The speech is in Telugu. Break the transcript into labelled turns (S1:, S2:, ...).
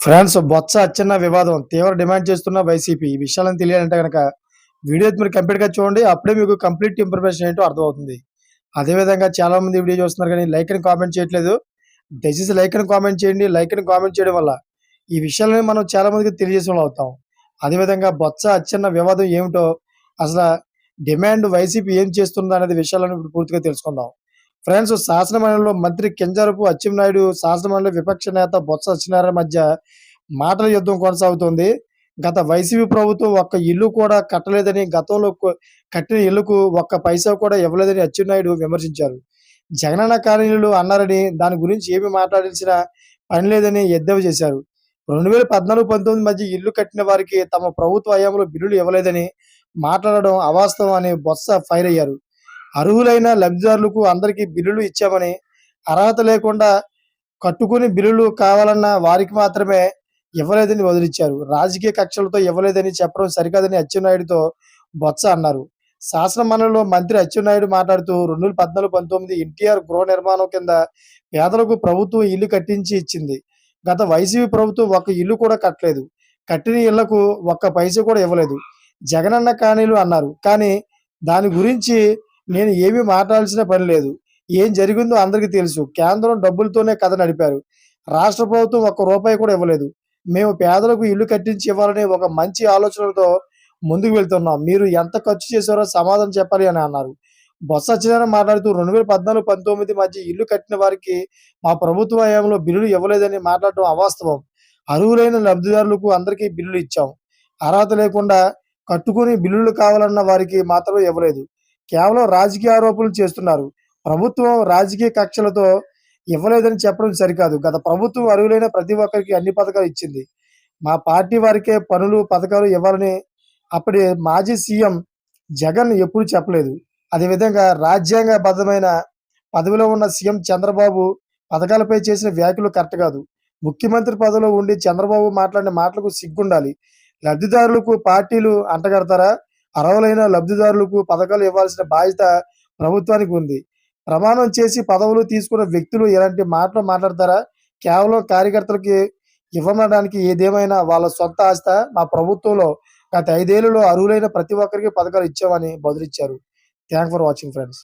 S1: ఫ్రాన్స్ బొత్స అచ్చెన్న వివాదం తీవ్ర డిమాండ్ చేస్తున్న వైసీపీ. ఈ విషయాలను తెలియాలంటే కనుక వీడియో మీరు కంప్లీట్గా చూడండి అప్పుడే మీకు కంప్లీట్ ఇన్ఫర్మేషన్ ఏంటో అర్థమవుతుంది. అదేవిధంగా చాలా మంది వీడియో చూస్తున్నారు కానీ లైక్ అని కామెంట్ చేయట్లేదు. దయచేసి లైక్ అని కామెంట్ చేయండి. లైక్ అని కామెంట్ చేయడం వల్ల ఈ విషయాలని మనం చాలా మందికి తెలియజేసిన వాళ్ళు అవుతాం అదేవిధంగా బొత్స అచ్చెన్న వివాదం ఏమిటో అసలు డిమాండ్ వైసీపీ ఏం చేస్తుందో అనేది విషయాలను ఇప్పుడు పూర్తిగా తెలుసుకుందాం. ఫ్రెండ్స్ శాసనమండలిలో మంత్రి కింజరపు అచ్చెన్నాయుడు శాసనమండలి విపక్ష నేత బొత్స సత్యనారాయణ మధ్య మాటల యుద్ధం కొనసాగుతోంది. గత వైసీపీ ప్రభుత్వం ఒక్క ఇల్లు కూడా కట్టలేదని గతంలో కట్టిన ఇల్లుకు ఒక్క పైసా కూడా ఇవ్వలేదని అచ్చెన్నాయుడు విమర్శించారు. జగనన్న కాలనీలు అన్నారని దాని గురించి ఏమి మాట్లాడాల్సిన పని లేదని ఎద్దేవా చేశారు. రెండు వేల పద్నాలుగు పంతొమ్మిది మధ్య ఇల్లు కట్టిన వారికి తమ ప్రభుత్వ హయాంలో బిల్లులు ఇవ్వలేదని మాట్లాడడం అవాస్తవం అని బొత్స ఫైర్ అయ్యారు. అర్హులైన లబ్ధిదారులకు అందరికీ బిల్లులు ఇచ్చామని అర్హత లేకుండా కట్టుకుని బిల్లులు కావాలన్న వారికి మాత్రమే ఇవ్వలేదని వదిలిచ్చారు. రాజకీయ కక్షలతో ఇవ్వలేదని చెప్పడం సరికాదని అచ్చెన్నాయుడుతో బొత్స అన్నారు. శాసన మండలిలో మంత్రి అచ్చెన్నాయుడు మాట్లాడుతూ రెండు వేల పద్నాలుగు పంతొమ్మిది ఎన్టీఆర్ గృహ నిర్మాణం కింద పేదలకు ప్రభుత్వం ఇల్లు కట్టించి ఇచ్చింది. గత వైసీపీ ప్రభుత్వం ఒక్క ఇల్లు కూడా కట్టలేదు. కట్టిన ఇళ్ళకు ఒక్క పైసా కూడా ఇవ్వలేదు. జగనన్న కానీలు అన్నారు. కానీ దాని గురించి నేను ఏమీ మాట్లాడాల్సిన పని లేదు. ఏం జరిగిందో అందరికీ తెలుసు. కేంద్రం డబ్బులతోనే కథ నడిపారు. రాష్ట్ర ప్రభుత్వం ఒక్క రూపాయి కూడా ఇవ్వలేదు. మేము పేదలకు ఇల్లు కట్టించి ఇవ్వాలనే ఒక మంచి ఆలోచనలతో ముందుకు వెళ్తున్నాం. మీరు ఎంత ఖర్చు చేశారో సమాధానం చెప్పాలి అని అన్నారు. బొత్స సత్యనారాయణ మాట్లాడుతూ రెండు వేల పద్నాలుగు పంతొమ్మిది మధ్య ఇల్లు కట్టిన వారికి మా ప్రభుత్వ హయాంలో బిల్లులు ఇవ్వలేదని మాట్లాడటం అవాస్తవం. అర్హులైన లబ్ధిదారులకు అందరికీ బిల్లులు ఇచ్చాం. అర్హత లేకుండా కట్టుకుని బిల్లులు కావాలన్న వారికి మాత్రమే ఇవ్వలేదు. కేవలం రాజకీయ ఆరోపణలు చేస్తున్నారు. ప్రభుత్వం రాజకీయ కక్షలతో ఇవ్వలేదని చెప్పడం సరికాదు. గత ప్రభుత్వం అరువులైన ప్రతి ఒక్కరికి అన్ని పథకాలు ఇచ్చింది. మా పార్టీ వారికే పనులు పథకాలు ఇవ్వాలని అప్పటి మాజీ సీఎం జగన్ ఎప్పుడు చెప్పలేదు. అదేవిధంగా రాజ్యాంగబద్ధమైన పదవిలో ఉన్న సీఎం చంద్రబాబు పథకాలపై చేసిన వ్యాఖ్యలు కరెక్ట్ కాదు. ముఖ్యమంత్రి పదవిలో ఉండి చంద్రబాబు మాట్లాడిన మాటలకు సిగ్గుండాలి. లబ్ధిదారులకు పార్టీలు అంటగడతారా? అర్హులైన లబ్ధిదారులకు పథకాలు ఇవ్వాల్సిన బాధ్యత ప్రభుత్వానికి ఉంది. ప్రమాణం చేసి పదవులు తీసుకున్న వ్యక్తులు ఇలాంటి మాటలు మాట్లాడతారా? కేవలం కార్యకర్తలకి ఇవ్వడానికి ఏదేమైనా వాళ్ళ సొంత ఆస్త మా ప్రభుత్వంలో గత ఐదేళ్ళలో అర్హులైన ప్రతి ఒక్కరికి పథకాలు ఇచ్చామని బదులిచ్చారు. Thank for watching friends.